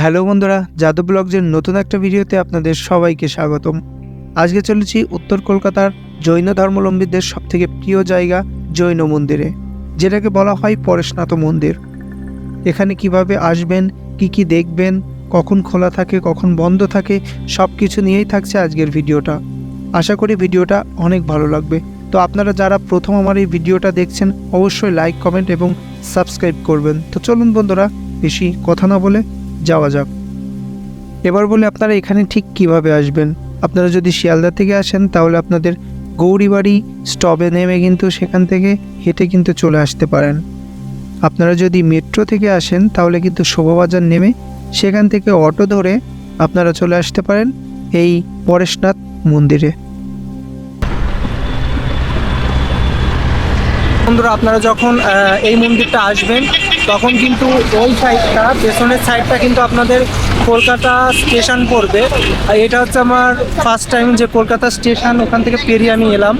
Hello বন্ধুরা জাদু ব্লগসের নতুন একটা ভিডিওতে আপনাদের সবাইকে স্বাগতম। আজকে চলেছি উত্তর কলকাতার জৈন ধর্মাবলম্বীদের সবথেকে প্রিয় জায়গা জৈন মন্দিরে, যেটাকে বলা হয় পরেশনাথ মন্দির। এখানে কীভাবে আসবেন, কি কি দেখবেন, কখন খোলা থাকে, কখন বন্ধ থাকে সব কিছু নিয়েই থাকছে আজকের ভিডিওটা। আশা করি ভিডিওটা অনেক ভালো লাগবে। তো আপনারা যারা প্রথম আমার এই ভিডিওটা দেখছেন, অবশ্যই লাইক, কমেন্ট এবং সাবস্ক্রাইব করবেন। তো চলুন বন্ধুরা, বেশি কথা না বলে যাওয়া যাক। এবার বলে আপনারা এখানে ঠিক কীভাবে আসবেন? আপনারা যদি শিয়ালদা থেকে আসেন, তাহলে আপনাদের গৌরীবাড়ি স্টপে নেমে কিন্তু সেখান থেকে হেঁটে কিন্তু চলে আসতে পারেন। আপনারা যদি মেট্রো থেকে আসেন, তাহলে কিন্তু শোভাবাজার নেমে সেখান থেকে অটো ধরে আপনারা চলে আসতে পারেন এই পরেশনাথ মন্দিরে। বন্ধুরা, আপনারা যখন এই মন্দিরটা আসবেন তখন কিন্তু ওই সাইডটা পেছনের সাইডটা কিন্তু আপনাদের কলকাতা স্টেশন পড়বে। আর এটা হচ্ছে আমার ফার্স্ট টাইম যে কলকাতা স্টেশন ওখান থেকে পেরিয়ে আমি এলাম।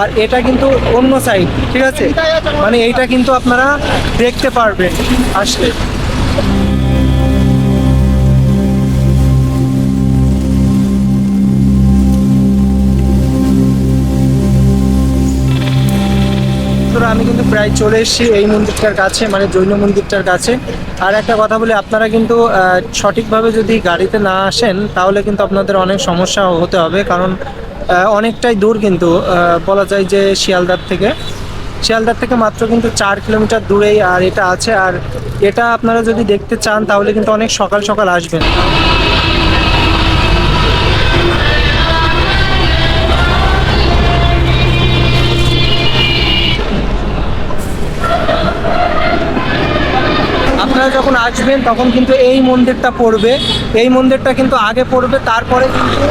আর এটা কিন্তু অন্য সাইড ঠিক আছে? মানে এইটা কিন্তু আপনারা দেখতে পারবেন, আসলে। বন্ধুরা, আমি কিন্তু প্রায় চলে এসেছি এই মন্দিরটার কাছে মানে জৈন মন্দিরটার কাছে। আর একটা কথা বলি আপনারা কিন্তু সঠিকভাবে যদি গাড়িতে না আসেন তাহলে কিন্তু আপনাদের অনেক সমস্যা হতে হবে কারণ অনেকটাই দূর কিন্তু বলা যায় যে শিয়ালদার থেকে। শিয়ালদার থেকে মাত্র কিন্তু চার কিলোমিটার দূরেই আর এটা আছে আর এটা আপনারা যদি দেখতে চান তাহলে কিন্তু অনেক সকাল সকাল আসবেন। আসবেন, তখন কিন্তু এই মন্দিরটা পড়বে। এই মন্দিরটা কিন্তু আগে পড়বে, তারপরে কিন্তু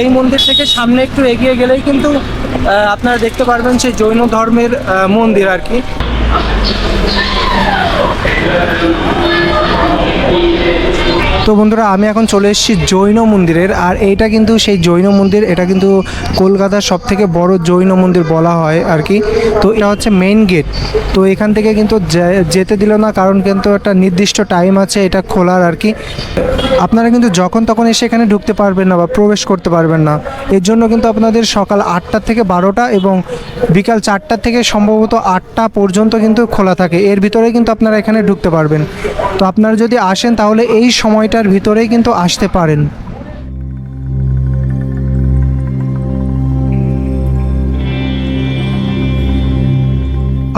এই মন্দির থেকে সামনে একটু এগিয়ে গেলেই কিন্তু আপনারা দেখতে পারবেন সেই জৈন ধর্মের মন্দির আর কি। তো বন্ধুরা, আমি এখন চলে এসেছি জৈন মন্দিরের, আর এইটা কিন্তু সেই জৈন মন্দির, এটা কিন্তু কলকাতার সব থেকে বড় জৈন মন্দির বলা হয় আর কি। তো এটা হচ্ছে মেইন গেট তো এখান থেকে কিন্তু যেতে দিল না, কারণ কিন্তু একটা নির্দিষ্ট টাইম আছে, এটা খোলার আর কি। আপনারা কিন্তু যখন তখন এসে এখানে ঢুকতে পারবেন না বা প্রবেশ করতে পারবেন না। এর জন্য কিন্তু আপনাদের সকাল আটটা থেকে বারোটা এবং বিকাল চারটা থেকে সম্ভবত আটটা পর্যন্ত কিন্তু খোলা থাকে। এর ভিতরে কিন্তু আপনারা এখানে ঢুকতে পারবেন। তো আপনারা যদি আসেন, তাহলে এই সময়টার ভিতরেই কিন্তু আসতে পারেন।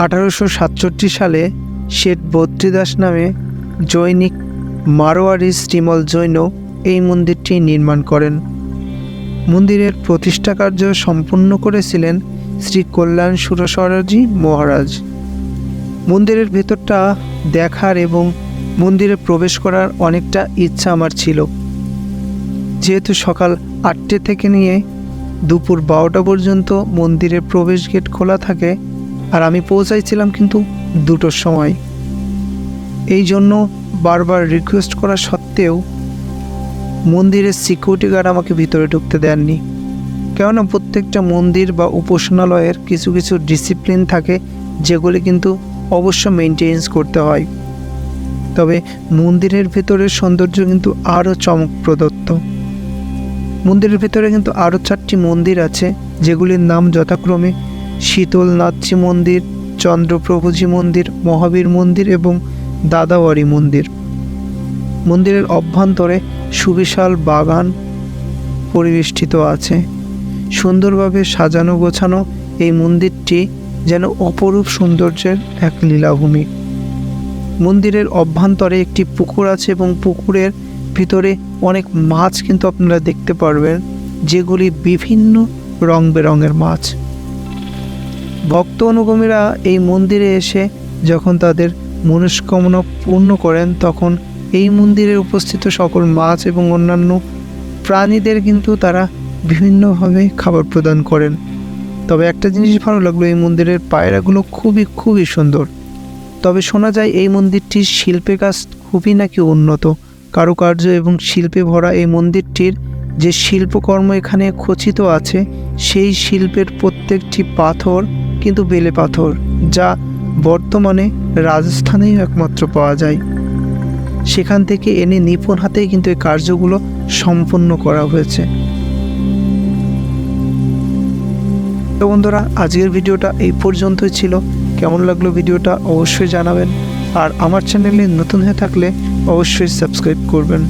আঠারোশো সাতষট্টি সালে শেঠ বদ্রীদাস নামে জৈনিক মারোয়ারি শ্রীমল জৈন এই মন্দিরটি নির্মাণ করেন। মন্দিরের প্রতিষ্ঠা কার্য সম্পূর্ণ করেছিলেন শ্রী কল্যাণ সুরসরাজি মহারাজ। মন্দিরের ভেতরটা দেখার এবং মন্দিরে প্রবেশ করার অনেকটা ইচ্ছা আমার ছিল। যেহেতু সকাল আটটে থেকে নিয়ে দুপুর বারোটা পর্যন্ত মন্দিরের প্রবেশ গেট খোলা থাকে, আর আমি পৌঁছাইছিলাম কিন্তু দুটোর সময়। এই জন্য বারবার রিকোয়েস্ট করা সত্ত্বেও মন্দিরের সিকিউরিটি গার্ড আমাকে ভিতরে ঢুকতে দেননি। কেননা প্রত্যেকটা মন্দির বা উপাসনালয়ের কিছু কিছু ডিসিপ্লিন থাকে, যেগুলি কিন্তু অবশ্য মেনটেন্স করতে হয়। তবে মন্দিরের ভেতরের সৌন্দর্য কিন্তু আরও চমকপ্রদত্ত। মন্দিরের ভেতরে কিন্তু আরও চারটি মন্দির আছে, যেগুলির নাম যথাক্রমে শীতলনাথজি মন্দির, চন্দ্রপ্রভুজি মন্দির, মহাবীর মন্দির এবং দাদাওয়ারি মন্দির। মন্দিরের অভ্যন্তরে সুবিশাল বাগান পরিবেষ্টিত আছে। সুন্দরভাবে সাজানো গোছানো এই মন্দিরটি যেন অপরূপ সৌন্দর্যের এক লীলাভূমি। মন্দিরের অভ্যন্তরে একটি পুকুর আছে এবং পুকুরের ভিতরে অনেক মাছ কিন্তু আপনারা দেখতে পারবেন, যেগুলি বিভিন্ন রং বেরঙের মাছ। ভক্ত অনুগমীরা এই মন্দিরে এসে যখন তাদের মনস্কামনা পূর্ণ করেন, তখন এই মন্দিরে উপস্থিত সকল মাছ এবং অন্যান্য প্রাণীদের কিন্তু তারা বিভিন্নভাবে খাবার প্রদান করেন। তবে একটা জিনিস ভালো লাগল, এই মন্দিরের পায়রাগুলো খুবই খুবই সুন্দর। তবে শোনা যায় এই মন্দিরটির শিল্পের কাজ খুবই নাকি উন্নত। কারুকার্য এবং শিল্পে ভরা এই মন্দিরটির যে শিল্পকর্ম এখানে খচিত আছে, সেই শিল্পের প্রত্যেকটি পাথর কিন্তু বেলে পাথর, যা বর্তমানে রাজস্থানেই একমাত্র পাওয়া যায়। সেখান থেকে এনে নিপুণ হাতেই কিন্তু এই কার্যগুলো সম্পন্ন করা হয়েছে। তো বন্ধুরা, আজকের ভিডিওটা এই পর্যন্তই ছিল। কেমন লাগল ভিডিওটা অবশ্যই জানাবেন। আর আমার চ্যানেলে নতুন হয়ে থাকলে অবশ্যই সাবস্ক্রাইব করবেন।